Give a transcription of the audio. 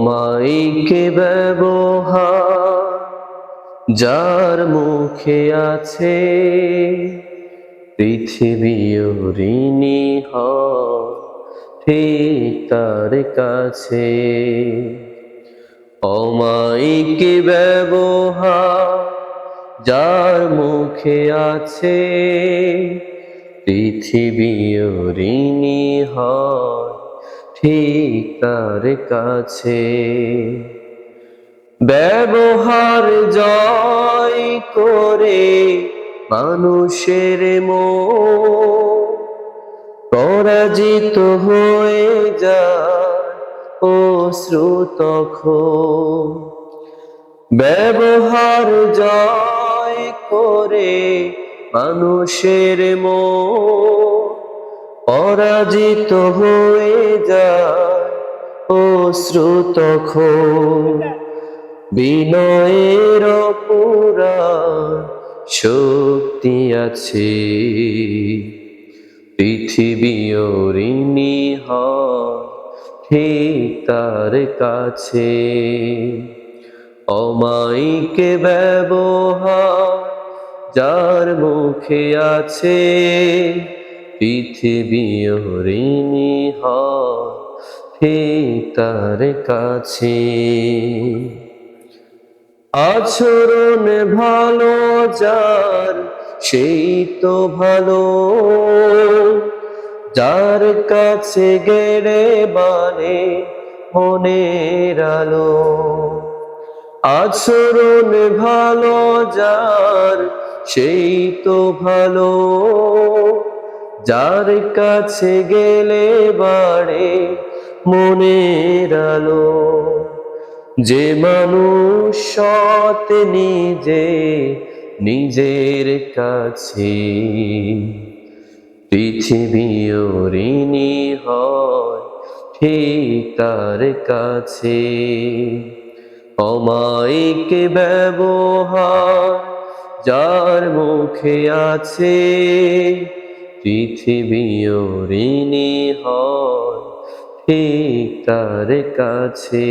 অমাইকে ব্যবহার যার মুখে আছে পৃথিবী ঋণী ঠিক তার কাছে। অমাইকে ব্যবহার যার মুখে আছে পৃথিবী ঋণী হয় ঠিক তার কাছে। ব্যবহার জয় করে মানুষের মন পরাজিত হয়ে যায় অশ্রুতখ ব্যবহার জয় করে মানুষের মন পরাজিত হয়ে যায় অশ্রুতখ বিনয়ের পুরা শক্তি আছে। পৃথিবী ঋণী ঠিক তার কাছে। অমাইকে ব্যবহার যার মুখে আছে পৃথিবী ঋণী হয় ঠিক তার কাছে। আচরণ ভালো যার, সেই তো ভালো। যার কাছে গেড়ে বানে মনের আলো। আচরণ ভালো যার, সেই তো ভালো। যার কাছে গেলে বাড়ে মনের আলো। যে মানুষ সৎ নিজে, নিজের কাছে। পৃথিবী ঋণী হয় ঠিক তার কাছে। অমায়িক ব্যবহার যার মুখে আছে পৃথিবী ঋণী হয় ঠিক তার কাছে।